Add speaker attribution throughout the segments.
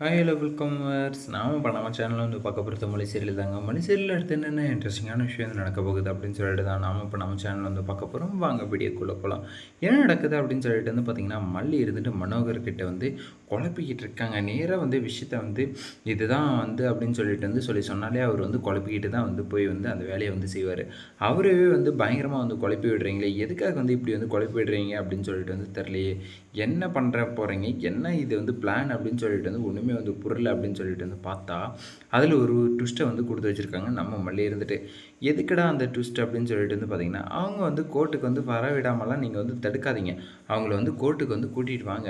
Speaker 1: Hi hello welcome நாம இப்போ நம்ம சேனலில் வந்து பார்க்க போகிறது மொழி சீரியல் தாங்க. மொழி சீரியல் அடுத்து என்னென்ன இன்ட்ரெஸ்டிங்கான விஷயம் வந்து நடக்க போகுது அப்படின்னு சொல்லிட்டு தான் நாம இப்போ நம்ம சேனலில் வந்து பார்க்க போகிறோம் வாங்க வீடியோக்குள்ளே போகலாம் என்ன நடக்குது அப்படின்னு சொல்லிட்டு வந்து பார்த்திங்கன்னா மல்லி இருந்துட்டு மனோகர்கிட்ட வந்து குழப்பிக்கிட்டு இருக்காங்க. நேராக வந்து விஷயத்த வந்து இதுதான் வந்து அப்படின்னு சொல்லிட்டு வந்து சொல்லி சொன்னாலே அவர் வந்து குழப்பிக்கிட்டு தான் வந்து போய் வந்து அந்த வேலையை வந்து செய்வார். அவரவே வந்து பயங்கரமாக வந்து குழப்பி விடுறீங்களே எதுக்காக வந்து இப்படி வந்து குழப்பி விடுறீங்க அப்படின்னு சொல்லிட்டு வந்து தெரியலையே. என்ன பண்ணுற போகிறீங்க என்ன இது வந்து பிளான் அப்படின்னு சொல்லிட்டு வந்து ஒன்றுமே வந்து பொருள் அப்படின்னு சொல்லிட்டு வந்து பார்த்தா அதில் ஒரு ட்விஸ்ட்டை வந்து கொடுத்து வச்சுருக்காங்க. நம்ம மல்லி இருந்துட்டு. எதுக்குடா அந்த ட்விஸ்ட் அப்படின்னு சொல்லிட்டு வந்து பார்த்தீங்கன்னா அவங்க வந்து கோர்ட்டுக்கு வந்து வர விடாமலாம் நீங்கள் வந்து தடுக்காதீங்க. அவங்கள வந்து கோர்ட்டுக்கு வந்து கூட்டிகிட்டு வாங்க.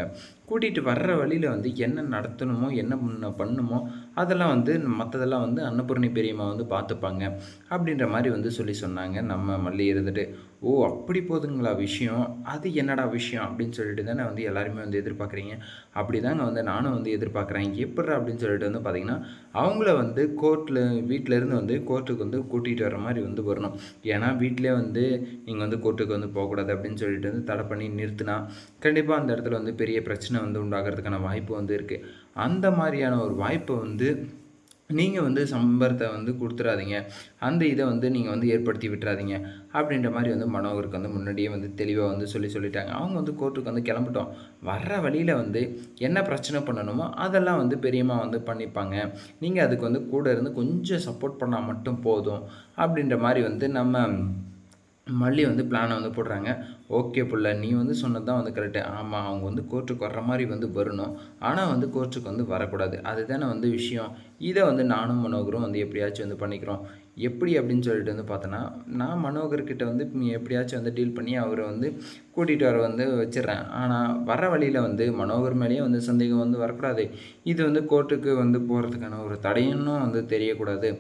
Speaker 1: கூட்டிகிட்டு வர்ற வழியில் வந்து என்ன நடத்தணுமோ என்ன பண்ண பண்ணுமோ அதெல்லாம் வந்து மற்றதெல்லாம் வந்து அன்னபூர்ணி பெரியம்மா வந்து பார்த்துப்பாங்க. அப்படின்ற மாதிரி வந்து சொல்லி சொன்னாங்க நம்ம மல்லி இருந்துட்டு. ஓ அப்படி போதுங்களா விஷயம்? அது என்னடா விஷயம்? அப்படின்னு சொல்லிட்டு தானே வந்து எல்லாருமே வந்து எதிர்பார்க்குறீங்க. அப்படி தாங்க வந்து நானும் வந்து எதிர்பார்க்குறேன். எப்படி அப்படின்னு சொல்லிட்டு வந்து பார்த்தீங்கன்னா அவங்கள வந்து கோர்ட்டில் வீட்டிலேருந்து வந்து கோர்ட்டுக்கு வந்து கூட்டிகிட்டு வர மாதிரி வந்து வரணும். ஏன்னா வீட்டிலே வந்து நீங்கள் வந்து கோர்ட்டுக்கு வந்து போகக்கூடாது அப்படின்னு சொல்லிட்டு வந்து தடை பண்ணி நிறுத்தினா கண்டிப்பாக அந்த இடத்துல வந்து பெரிய பிரச்சனை வந்து உண்டாகிறதுக்கான வாய்ப்பு வந்து இருக்குது அந்த மாதிரியான ஒரு வாய்ப்பை வந்து நீங்கள் வந்து சம்பரத்தை வந்து கொடுத்துடாதீங்க அந்த இதை வந்து நீங்கள் வந்து ஏற்படுத்தி விட்டுறாதீங்க. அப்படின்ற மாதிரி வந்து மனோகருக்கு வந்து முன்னாடியே வந்து தெளிவாக வந்து சொல்லி சொல்லிட்டாங்க. அவங்க வந்து கோர்ட்டுக்கு வந்து கிளம்பிட்டோம். வர்ற வழியில் வந்து என்ன பிரச்சனை பண்ணணுமோ அதெல்லாம் வந்து பெரியம்மா வந்து பண்ணிப்பாங்க. நீங்கள் அதுக்கு வந்து கூட இருந்து கொஞ்சம் சப்போர்ட் பண்ணால் மட்டும் போதும். அப்படின்ற மாதிரி வந்து நம்ம மல்லி வந்து பிளானை வந்து போடுறாங்க. ஓகே புள்ள நீ வந்து சொன்னது தான் வந்து கரெக்டு ஆமாம் அவங்க வந்து கோர்ட்டுக்கு வர்ற மாதிரி வந்து வரணும். ஆனால் வந்து கோர்ட்டுக்கு வந்து வரக்கூடாது. அதுதானே வந்து விஷயம். இதை வந்து நானும் மனோகரும் வந்து எப்படியாச்சும் வந்து பண்ணிக்கிறோம். எப்படி அப்படின்னு சொல்லிட்டு வந்து பார்த்தோன்னா நான் மனோகர்கிட்ட வந்து எப்படியாச்சும் வந்து டீல் பண்ணி அவரை வந்து கூட்டிகிட்டு வர வந்து வச்சிடுறேன். ஆனால் வர வழியில் வந்து மனோகர் மேலேயே வந்து சந்தேகம் வந்து வரக்கூடாது. இது வந்து கோர்ட்டுக்கு வந்து போகிறதுக்கான ஒரு தடையும் வந்து தெரியக்கூடாது.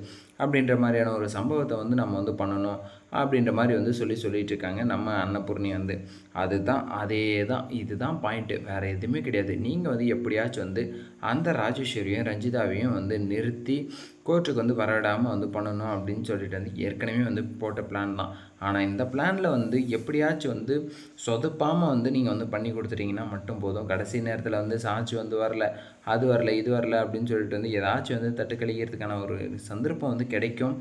Speaker 1: அப்படின்ற மாதிரியான ஒரு சம்பவத்தை வந்து நம்ம வந்து பண்ணணும் அப்படின்ற மாதிரி வந்து சொல்லி சொல்லிகிட்டு இருக்காங்க நம்ம அன்னபூர்ணி வந்து. அதுதான் அதே தான் இதுதான் பாயிண்ட்டு வேறு எதுவுமே கிடையாது. நீங்கள் வந்து எப்படியாச்சும் வந்து அந்த ராஜேஸ்வரியும் ரஞ்சிதாவையும் வந்து நிறுத்தி கோர்ட்டுக்கு வந்து வரவிடாமல் வந்து பண்ணணும் அப்படின்னு சொல்லிட்டு வந்து ஏற்கனவே வந்து போட்ட பிளான் தான். ஆனால் இந்த பிளானில் வந்து எப்படியாச்சும் வந்து சொதப்பாமல் வந்து நீங்கள் வந்து பண்ணி கொடுத்துட்டீங்கன்னா மட்டும் போதும். கடைசி நேரத்தில் வந்து சாட்சி வந்து வரல அது வரல இது வரல அப்படின்னு சொல்லிட்டு வந்து ஏதாச்சும் வந்து தட்டு கழிக்கிறதுக்கான ஒரு சந்தர்ப்பம் வந்து கிடைக்கும்.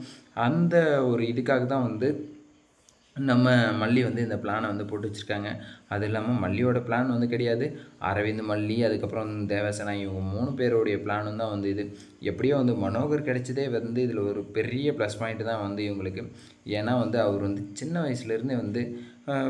Speaker 1: அந்த ஒரு இதுக்காக தான் வந்து நம்ம மல்லி வந்து இந்த பிளானை வந்து போட்டு வச்சுருக்காங்க. அது இல்லாமல் மல்லியோட பிளான் வந்து கிடையாது. அரவிந்த் மல்லி அதுக்கப்புறம் தேவசனா இவங்க மூணு பேருடைய பிளானும் தான் வந்து இது. எப்படியோ வந்து மனோகர் கிடைச்சதே வந்து இதில் ஒரு பெரிய ப்ளஸ் பாயிண்ட் தான் வந்து இவங்களுக்கு. ஏன்னா வந்து அவர் வந்து சின்ன வயசுலேருந்தே வந்து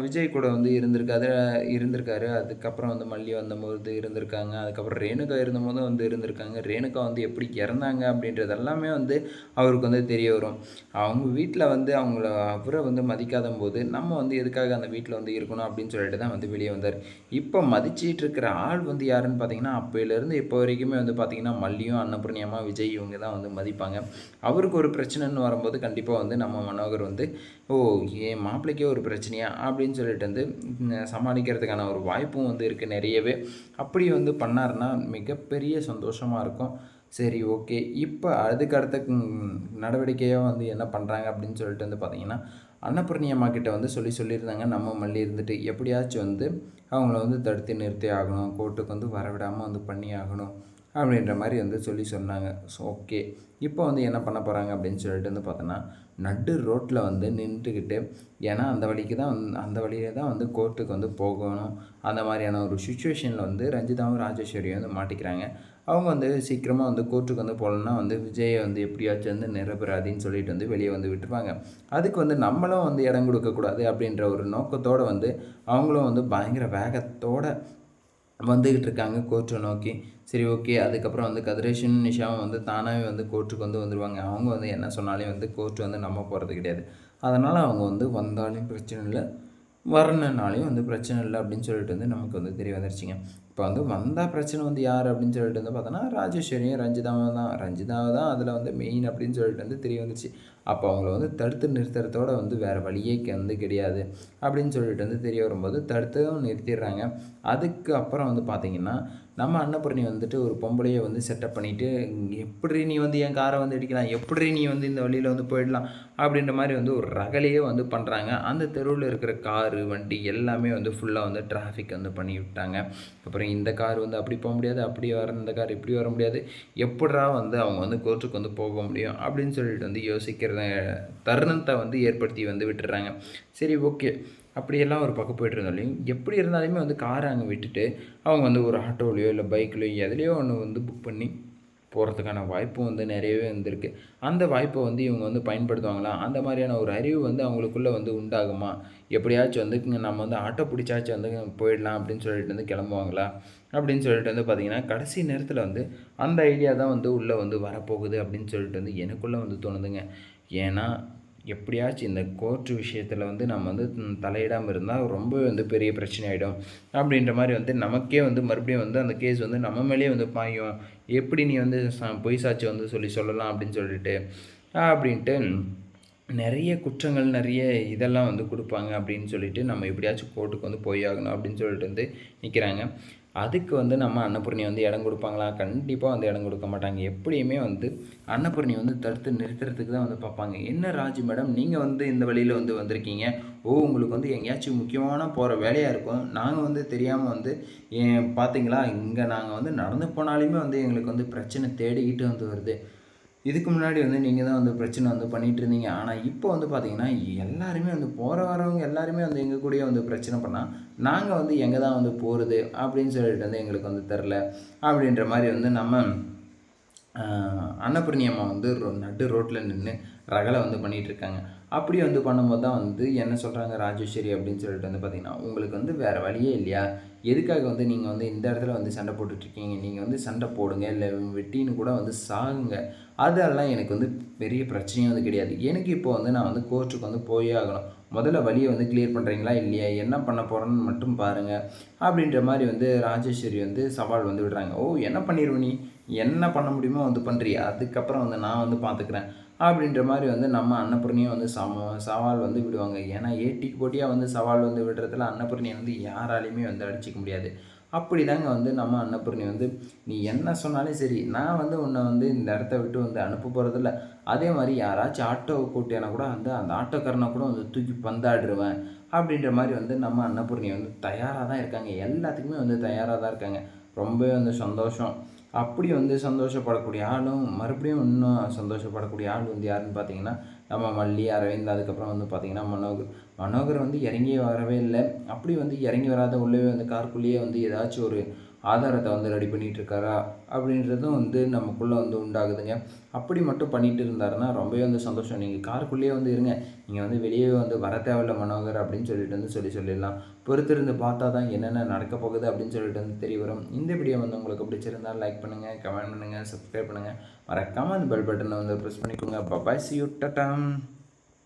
Speaker 1: விஜய் கூட வந்து இருந்திருக்காரு இருந்திருக்காரு. அதுக்கப்புறம் வந்து மல்லி வந்தபோது இருந்திருக்காங்க. அதுக்கப்புறம் ரேணுகா இருந்தபோதும் வந்து இருந்திருக்காங்க. ரேணுகா வந்து எப்படி இறந்தாங்க அப்படின்றது எல்லாமே வந்து அவருக்கு வந்து தெரிய வரும். அவங்க வீட்டில் வந்து அவங்கள அவரை வந்து மதிக்காத போது நம்ம வந்து எதுக்காக அந்த வீட்டில் வந்து இருக்கணும் அப்படின்னு சொல்லிட்டு தான் வந்து வெளியே வந்தார். இப்போ மதிச்சிட்டு இருக்கிற ஆள் வந்து யாருன்னு பார்த்தீங்கன்னா அப்போலேருந்து இப்போ வரைக்குமே வந்து பார்த்தீங்கன்னா மல்லியும் அன்னபூர்ணியமாக விஜய் இவங்க தான் வந்து மதிப்பாங்க. அவருக்கு ஒரு பிரச்சனைன்னு வரும்போது கண்டிப்பாக வந்து நம்ம மனோகர் வந்து ஓ ஏன் மாப்பிள்ளைக்கே ஒரு பிரச்சனையாக அப்படின்னு சொல்லிட்டு வந்து சமாளிக்கிறதுக்கான ஒரு வாய்ப்பும் வந்து இருக்குது நிறையவே. அப்படி வந்து பண்ணாருன்னா மிகப்பெரிய சந்தோஷமாக இருக்கும். சரி ஓகே. இப்போ அதுக்கு அடுத்த நடவடிக்கையாக வந்து என்ன பண்ணுறாங்க அப்படின்னு சொல்லிட்டு வந்து பார்த்தீங்கன்னா அன்னபூர்ணி அம்மா கிட்ட வந்து சொல்லி சொல்லியிருந்தாங்க. நம்ம மல்லி இருந்துட்டு எப்படியாச்சும் வந்து அவங்கள வந்து தடுத்து நிறுத்தி ஆகணும். கோர்ட்டுக்கு வந்து வரவிடாமல் வந்து பண்ணி ஆகணும். அப்படின்ற மாதிரி வந்து சொல்லி சொன்னாங்க. ஸோ ஓகே இப்போ வந்து என்ன பண்ண போகிறாங்க அப்படின்னு சொல்லிட்டு வந்து பார்த்தோன்னா நடு ரோட்டில் வந்து நின்றுக்கிட்டு ஏன்னா அந்த வழிக்கு தான் அந்த வழியே தான் வந்து கோர்ட்டுக்கு வந்து போகணும். அந்த மாதிரியான ஒரு சுச்சுவேஷனில் வந்து ரஞ்சிதாவும் ராஜேஸ்வரியும் வந்து மாட்டிக்கிறாங்க. அவங்க வந்து சீக்கிரமாக வந்து கோர்ட்டுக்கு வந்து போகலன்னா வந்து விஜயை வந்து எப்படியாச்சும் வந்து நிரபராதின்னு சொல்லிட்டு வந்து வெளியே வந்து விட்டுருவாங்க. அதுக்கு வந்து நம்மளும் வந்து இடம் கொடுக்கக்கூடாது அப்படின்ற ஒரு நோக்கத்தோடு வந்து அவங்களும் வந்து பயங்கர வேகத்தோடு வந்துக்கிட்டு இருக்காங்க கோர்ட்டை நோக்கி. சரி ஓகே அதுக்கப்புறம் வந்து கதிரேஷன் நிஷாவும் வந்து தானாகவே வந்து கோர்ட்டுக்கு வந்து வந்துடுவாங்க அவங்க வந்து என்ன சொன்னாலே வந்து கோர்ட்டு வந்து நம்ப போகிறது கிடையாது. அதனால் அவங்க வந்து வந்தாலும் பிரச்சனை இல்லை. வரணுனாலையும் வந்து பிரச்சனை இல்லை அப்படின்னு சொல்லிட்டு வந்து நமக்கு வந்து தெரிய வந்துருச்சுங்க. இப்போ வந்து வந்தால் பிரச்சனை வந்து யார் அப்படின்னு சொல்லிட்டு வந்து பார்த்தோன்னா ராஜேஸ்வரியும் ரஞ்சிதாவும் தான். ரஞ்சிதாவை தான் அதில் வந்து மெயின் அப்படின்னு சொல்லிட்டு வந்து தெரிய வந்துச்சு அப்போ அவங்கள வந்து தடுத்து நிறுத்துறதோட வந்து வேறு வழியே வந்து கிடையாது அப்படின்னு சொல்லிட்டு வந்து தெரிய வரும்போது தடுத்தும் நிறுத்திடுறாங்க. அதுக்கு அப்புறம் வந்து பார்த்திங்கன்னா நம்ம அன்னபூர்ணி வந்துட்டு ஒரு பொம்பளையை வந்து செட்டப் பண்ணிவிட்டு எப்படி நீ வந்து என் காரை வந்து இடிக்கலாம்? எப்படி நீ வந்து இந்த வழியில் வந்து போயிடலாம்? அப்படின்ற மாதிரி வந்து ஒரு ரகலையே வந்து பண்ணுறாங்க அந்த தெருவில் இருக்கிற காரு வண்டி எல்லாமே வந்து ஃபுல்லாக வந்து டிராஃபிக் வந்து பண்ணி விட்டாங்க. அப்புறம் இந்த கார் வந்து அப்படி போக முடியாது அப்படி வர இந்த கார் இப்படி வர முடியாது. எப்படா வந்து அவங்க வந்து கோர்ட்டுக்கு வந்து போக முடியும்? அப்படின்னு சொல்லிட்டு வந்து யோசிக்கிற தருணத்தை வந்து ஏற்படுத்தி வந்து விட்டுறாங்க சரி ஓகே. அப்படியெல்லாம் ஒரு பக்கம் போயிட்டு இருந்தாலையும் எப்படி இருந்தாலுமே வந்து காரை அங்கே விட்டுட்டு அவங்க வந்து ஒரு ஆட்டோலையோ இல்லை பைக்லையோ எதுலேயோ ஒன்று வந்து புக் பண்ணி போகிறதுக்கான வாய்ப்பும் வந்து நிறையவே வந்திருக்கு. அந்த வாய்ப்பை வந்து இவங்க வந்து பயன்படுத்துவாங்களா? அந்த மாதிரியான ஒரு அறிவு வந்து அவங்களுக்குள்ளே வந்து உண்டாகுமா? எப்படியாச்சும் வந்து நம்ம வந்து ஆட்டோ பிடிச்சாச்சும் வந்து போயிடலாம் அப்படின்னு சொல்லிட்டு வந்து கிளம்புவாங்களா? அப்படின்னு சொல்லிட்டு வந்து பார்த்திங்கன்னா கடைசி நேரத்தில் வந்து அந்த ஐடியா தான் வந்து உள்ளே வந்து வரப்போகுது அப்படின்னு சொல்லிட்டு வந்து எனக்குள்ளே வந்து தோணுதுங்க. ஏன்னா எப்படியாச்சும் இந்த கோர்ட்டு விஷயத்தில் வந்து நம்ம வந்து தலையிடாமல் இருந்தால் ரொம்ப வந்து பெரிய பிரச்சனை ஆகிடும் அப்படின்ற மாதிரி வந்து நமக்கே வந்து மறுபடியும் வந்து அந்த கேஸ் வந்து நம்ம மேலேயே வந்து பாயும். எப்படி நீ வந்து பொய் சாட்சி வந்து சொல்லி சொல்லலாம் அப்படின்னு சொல்லிட்டு அப்படின்ட்டு நிறைய குற்றங்கள் நிறைய இதெல்லாம் வந்து கொடுப்பாங்க அப்படின்னு சொல்லிட்டு நம்ம எப்படியாச்சும் கோர்ட்டுக்கு வந்து போய் ஆகணும் அப்படின்னு சொல்லிட்டு வந்து நிற்கிறாங்க அதுக்கு வந்து நம்ம அன்னபூர்ணி வந்து இடம் கொடுப்பாங்களா? கண்டிப்பாக வந்து இடம் கொடுக்க மாட்டாங்க. எப்படியுமே வந்து அன்னபூர்ணி வந்து தடுத்து நிறுத்துறதுக்கு தான் வந்து பார்ப்பாங்க. என்ன ராஜு மேடம் நீங்கள் வந்து இந்த வழியில் வந்து வந்திருக்கீங்க? ஓ உங்களுக்கு வந்து எங்கேயாச்சும் முக்கியமான போகிற வேலையாக இருக்கும். நாங்கள் வந்து தெரியாமல் வந்து ஏன் பார்த்தீங்களா இங்கே நாங்கள் வந்து நடந்து போனாலுமே வந்து எங்களுக்கு வந்து பிரச்சனை தேடிக்கிட்டு வந்து வருது. இதுக்கு முன்னாடி வந்து நீங்கள் தான் வந்து பிரச்சனை வந்து பண்ணிகிட்டு இருந்தீங்க ஆனால் இப்போ வந்து பார்த்தீங்கன்னா எல்லாருமே வந்து போகிற வரவங்க எல்லாருமே வந்து எங்கள் கூடயே வந்து பிரச்சனை பண்ணால் நாங்கள் வந்து எங்கே தான் வந்து போகிறது அப்படின்னு சொல்லிட்டு வந்து எங்களுக்கு வந்து தெரில அப்படின்ற மாதிரி வந்து நம்ம அன்னபூர்ணி அம்மா வந்து ரோ நடு ரோட்டில் நின்று ரகலை வந்து பண்ணிகிட்டு இருக்காங்க அப்படி வந்து பண்ணும்போது தான் வந்து என்ன சொல்கிறாங்க ராஜேஸ்வரி அப்படின்னு சொல்லிட்டு வந்து பார்த்திங்கன்னா உங்களுக்கு வந்து வேறு வழியே இல்லையா? எதுக்காக வந்து நீங்கள் வந்து இந்த இடத்துல வந்து சண்டை போட்டுட்ருக்கீங்க? நீங்கள் வந்து சண்டை போடுங்க இல்லை வெட்டின்னு கூட வந்து சாகுங்க. அதெல்லாம் எனக்கு வந்து பெரிய பிரச்சனையும் வந்து கிடையாது. எனக்கு இப்போ வந்து நான் வந்து கோர்ட்டுக்கு வந்து போயே ஆகணும். முதல்ல வழியை வந்து கிளியர் பண்ணுறீங்களா இல்லையா? என்ன பண்ண போகிறேன்னு மட்டும் பாருங்கள் அப்படின்ற மாதிரி வந்து ராஜேஸ்வரி வந்து சவால் வந்து விடுறாங்க. ஓ என்ன பண்ணிடுவ நீ? என்ன பண்ண முடியுமோ வந்து பண்ணுறியா அதுக்கப்புறம் வந்து நான் வந்து பார்த்துக்குறேன். அப்படின்ற மாதிரி வந்து நம்ம அன்னபூர்ணியை வந்து சம சவால் வந்து விடுவாங்க. ஏன்னா ஏட்டிக்கு போட்டியாக வந்து சவால் வந்து விடுறதுல அன்னபூர்ணியை வந்து யாராலையுமே வந்து அடிச்சிக்க முடியாது. அப்படி தாங்க வந்து நம்ம அன்னபூர்ணி வந்து நீ என்ன சொன்னாலும் சரி நான் வந்து உன்னை வந்து இந்த இடத்த விட்டு வந்து அனுப்ப போகிறதில்ல அதே மாதிரி யாராச்சும் ஆட்டோ கூட்டியானா கூட வந்து அந்த ஆட்டோக்காரனை கூட வந்து தூக்கி பந்தாடிடுவேன் அப்படின்ற மாதிரி வந்து நம்ம அன்னபூர்ணி வந்து தயாராக தான் இருக்காங்க. எல்லாத்துக்குமே வந்து தயாராக தான் இருக்காங்க. ரொம்பவே வந்து சந்தோஷம். அப்படி வந்து சந்தோஷப்படக்கூடிய ஆளும் மறுபடியும் இன்னும் சந்தோஷப்படக்கூடிய ஆள் வந்து யாருன்னு பார்த்தீங்கன்னா நம்ம மல்லி அரவிந்த் அதுக்கப்புறம் வந்து பார்த்திங்கன்னா மனோகர். மனோகர் வந்து இறங்கி வரவே இல்லை. அப்படி வந்து இறங்கி வராத உள்ளவே வந்து காருக்குள்ளேயே வந்து ஏதாச்சும் ஒரு ஆதாரத்தை வந்து ரெடி பண்ணிகிட்டு இருக்காரா அப்படின்றதும் வந்து நமக்குள்ளே வந்து உண்டாகுதுங்க. அப்படி மட்டும் பண்ணிகிட்டு இருந்தாருன்னா ரொம்பவே வந்து சந்தோஷம். நீங்கள் காருக்குள்ளேயே வந்து இருங்க. நீங்கள் வந்து வெளியே வந்து வர தேவையில்ல மனோகர் அப்படின்னு சொல்லிட்டு வந்து சொல்லி சொல்லிடலாம். பொறுத்திருந்து பார்த்தா தான் என்னென்ன நடக்க போகுது அப்படின்னு சொல்லிட்டு வந்து தெரிய வரும். இந்த வீடியோ வந்து உங்களுக்கு பிடிச்சிருந்தால் லைக் பண்ணுங்கள் கமெண்ட் பண்ணுங்கள் சப்ஸ்கிரைப் பண்ணுங்கள் மறக்காமல் அந்த பெல் பட்டனை வந்து ப்ரெஸ் பண்ணிக்கோங்க. Bye bye C you டட்டாம்